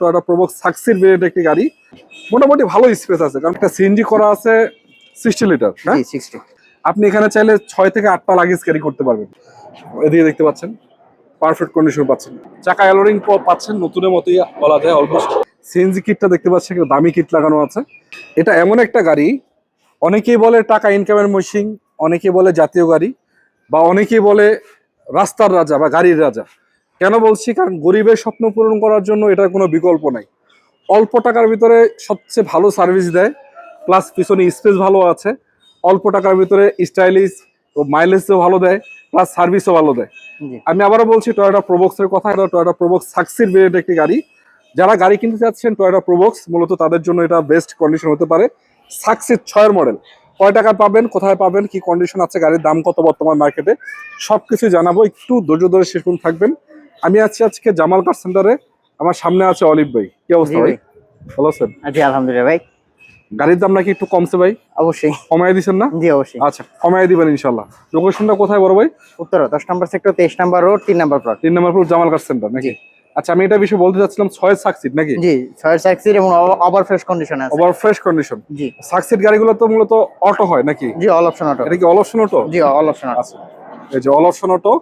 Toyota Probox succeed variant একটি গাড়ি। মোটামুটি ভালো স্পেস আছে কারণ একটা সিএনজি করা আছে সিক্সটি লিটার হ্যাঁ সিক্সটি আপনি এখানে চাইলে ছয় থেকে আটটা লাগেজ ক্যারি করতে পারবেন। এদিকে দেখতে পাচ্ছেন পারফেক্ট কন্ডিশন পাচ্ছেন। চাকা অ্যালোরিং পাচ্ছেন নতুনের মতোই বলা যায় অলমোস্ট সিএনজি কিটটা দেখতে পাচ্ছেন দামি কিট লাগানো আছে। এটা এমন একটা গাড়ি অনেকেই বলে টাকা ইনকামের মেশিন অনেকেই বলে জাতীয় গাড়ি বা অনেকেই বলে রাস্তার রাজা বা গাড়ির রাজা। কেন বলছি? কারণ গরিবের স্বপ্ন পূরণ করার জন্য এটার কোনো বিকল্প নাই। অল্প টাকার ভিতরে সবচেয়ে ভালো সার্ভিস দেয় প্লাস পিছনে স্পেস ভালো আছে। অল্প টাকার ভিতরে স্টাইলিশ ও মাইলেজও ভালো দেয় প্লাস সার্ভিসও ভালো দেয়। আমি আবারও বলছি টয়োটা প্রোবক্সের কথা এটা টয়োটা প্রোবক্স সাকসিড ভেরিয়েন্ট একটি গাড়ি। যারা গাড়ি কিনতে চাচ্ছেন টয়োটা প্রোবক্স মূলত তাদের জন্য এটা বেস্ট কন্ডিশন হতে পারে। সাকসিড ছয়ের মডেল কয় টাকা পাবেন কোথায় পাবেন কি কন্ডিশন আছে গাড়ির দাম কত বর্তমান মার্কেটে সবকিছু জানাব। একটু ধৈর্য ধরে শেষ থাকবেন। আমি আছি আজকে জামাল কার সেন্টারে আমার সামনে আছে অলিভ ভাই। কি অবস্থা ভাই। ভালো আছেন? জি আলহামদুলিল্লাহ ভাই। গাড়ির দাম নাকি একটু কমছে ভাই? অবশ্যই। কমাই দিছেন না? জি অবশ্যই। আচ্ছা কমাই দিবেন ইনশাল্লাহ লোকেশনটা কোথায় বড় ভাই? উত্তর দশ নম্বর সেক্টর তেইশ নম্বর রোড তিন নম্বর প্লট তিন নম্বর পুর জামাল কার সেন্টার নাকি? আচ্ছা আমি এটা বিষয়ে বলতে চাচ্ছিলাম ছয় সাকসিড নাকি? জি ছয় সাইক্সির এবং ওভার ফ্রেশ কন্ডিশন আছে। ওভার ফ্রেশ কন্ডিশন জি। সাকসিড গাড়িগুলো তো মূলত অটো হয় নাকি? জি অল অপশন অটো এটা কি অল অপশন অটো জি অল অপশন অটো এই যে অল অপশন অটো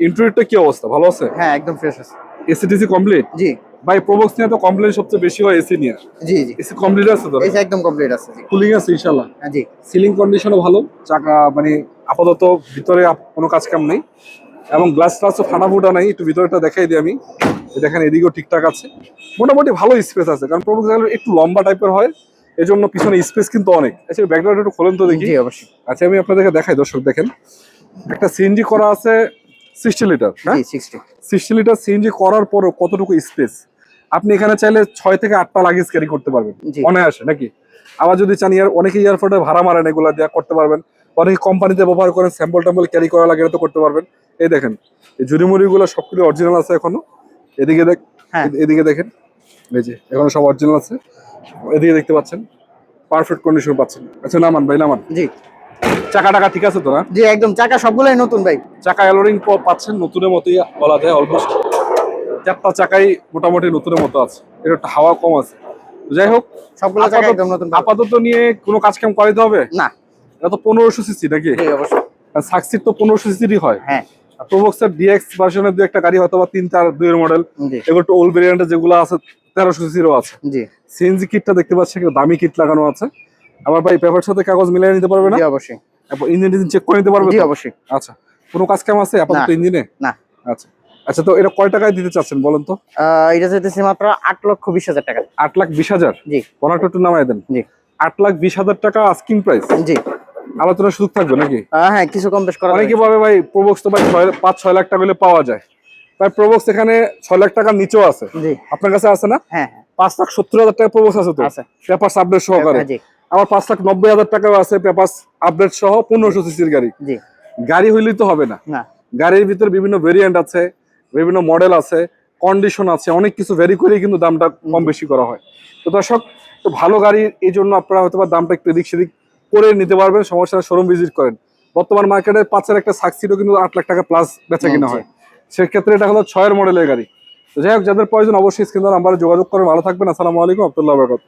ইন্টারভিউটা কি অবস্থা? ভালো আছে? হ্যাঁ একদম ফ্রেশ আছে। এসিটিসি কমপ্লিট জি। ভাই প্রবক্স নিয়ে তো কমপ্লেন সবচেয়ে বেশি হয় এসি নিয়ে। জি জি। এসি কমপ্লিট আছে তো? যে একদম কমপ্লিট আছে জি। কুলিং আছে ইনশাল্লাহ হ্যাঁ, জি। সিলিং কন্ডিশনও ভালো। চাকা মানে আপাতত ভিতরে কোনো কাজ কাম নেই। এবং গ্লাস ট্লাসও ফাটা ফুটা নেই। একটু ভিতরেটা দেখাই দিই আমি। দেখেন এদিকেও ঠিকঠাক আছে। মোটামুটি ভালো স্পেস আছে। কারণ প্রবক্স একটু লম্বা টাইপের হয় এজন্য পিছনে স্পেস কিন্তু অনেক। আচ্ছা ব্যাকগ্রাউন্ড একটু খোলেন তো দেখি। জি অবশ্যই। আচ্ছা আমি আপনাদেরকে দেখাই দর্শক দেখেন। একটা সিএনজি করা আছে সিক্সটি লিটার হ্যাঁ সিক্সটি লিটার সিএনজি করার পরও কতটুকু স্পেস আপনি এখানে চাইলে ছয় থেকে আটটা লাগেজ ক্যারি করতে পারবেন। অনায়াসে নাকি? আবার যদি চান ইয়ার অনেকে এয়ারপোর্টে ভাড়া মারেন এগুলা দেওয়া করতে পারবেন। অনেকে কোম্পানিতে ব্যবহার করেন স্যাম্পল ট্যাম্পল ক্যারি করা লাগে তো করতে পারবেন। এই দেখেন এই ঝুড়িমুড়ি গুলো সবগুলো অরিজিনাল আছে এখনও। এদিকে দেখ হ্যাঁ। এদিকে দেখেন এই যে এখনও সব অরিজিনাল আছে। এদিকে দেখতে পাচ্ছেন পারফেক্ট কন্ডিশন পাচ্ছেন। আচ্ছা নামান ভাই নামান। জি। চাকা টাকা ঠিক আছে তো না? জি একদম। চাকা সবগুলাই নতুন ভাই। চাকা অ্যালোরিং পাচ্ছেন নতুনের মতোই বলা যায় অলমোস্ট চারটা চাকাই মোটামুটি নতুনের মতো আছে। এটা একটু হাওয়া কম আছে। যাই হোক সবগুলো চাকা একদম নতুন আপাতত নিয়ে কোনো কাজ কাম করাইতে হবে? না। এটা তো পনেরোশো সিসি নাকি? সাকসিড তো পনেরোশো সিসিরই হয়। হ্যাঁ। প্রোবক্সের ডিএক্স ভার্সনের একটা গাড়ি হয়তো বা তিন চার দুইয়ের মডেল জি। এগুলো একটু ওল্ড ভেরিয়েন্টের যেগুলো আছে তেরোশো সিসিরও আছে। জি। সিএনজি কিটটা দেখতে পাচ্ছি দামি কিট লাগানো আছে। আমার ভাই পেপার সাথে কাগজ মিলিয়ে নিতে পারবে না? অবশ্যই। ইঞ্জিন টিঞ্জিন চেক করে নিতে পারবে অবশ্যই। আচ্ছা কোনো কাজ কাম আছে আপাতত। ইঞ্জিনে না। আচ্ছা। আচ্ছা তো এটা কয় টাকায় দিতে চাচ্ছেন বলেন তো? এটা যেতেছে মাত্র আট লক্ষ বিশ হাজার টাকা। আট লাখ বিশ হাজার? জি। পনেরোটা একটু নামাই দেন। জি। আট লাখ বিশ হাজার টাকা আস্কিং প্রাইস জি। আলোচনার সুযোগ থাকবে নাকি? হ্যাঁ কিছু কম বেশ করা অনেকে ভাবে ভাই প্রবক্স তো ভাই ছয় পাঁচ ছয় লাখ টাকা হলে পাওয়া যায়। ভাই প্রবক্স এখানে ছয় লাখ টাকার নিচেও আছে। জি। আপনার কাছে আছে না? হ্যাঁ হ্যাঁ। পাঁচ লাখ সত্তর হাজার টাকা প্রবক্স আছে তো? আছে। পেপার আপডেট সহকারে। হ্যাঁ, জি। আবার পাঁচ লাখ নব্বই হাজার টাকাও আছে পেপার আপডেট সহ পনেরোশো সিসির গাড়ি। গাড়ি হইলেই তো হবে না। গাড়ির ভিতরে বিভিন্ন ভেরিয়েন্ট আছে বিভিন্ন মডেল আছে কন্ডিশন আছে অনেক কিছু ভেরি করে কিন্তু দামটা কম বেশি করা হয়। তো দর্শক তো ভালো গাড়ি এই জন্য আপনারা হয়তো বা দামটা একটু এদিক সেদিক করে নিতে পারবেন সমস্যা শোরুম ভিজিট করেন। বর্তমান মার্কেটে পাঁচের একটা সাকসিডও কিন্তু আট লাখ টাকা প্লাস বেচা কিনা হয়। সেক্ষেত্রে এটা হলো ছয়ের মডেলের গাড়ি। তো যাই হোক যাদের প্রয়োজন অবশ্যই স্ক্রিন নাম্বারে যোগাযোগ করেন ভালো থাকবেন আসসালামু আলাইকুম আব্দুল্লাহ বরকত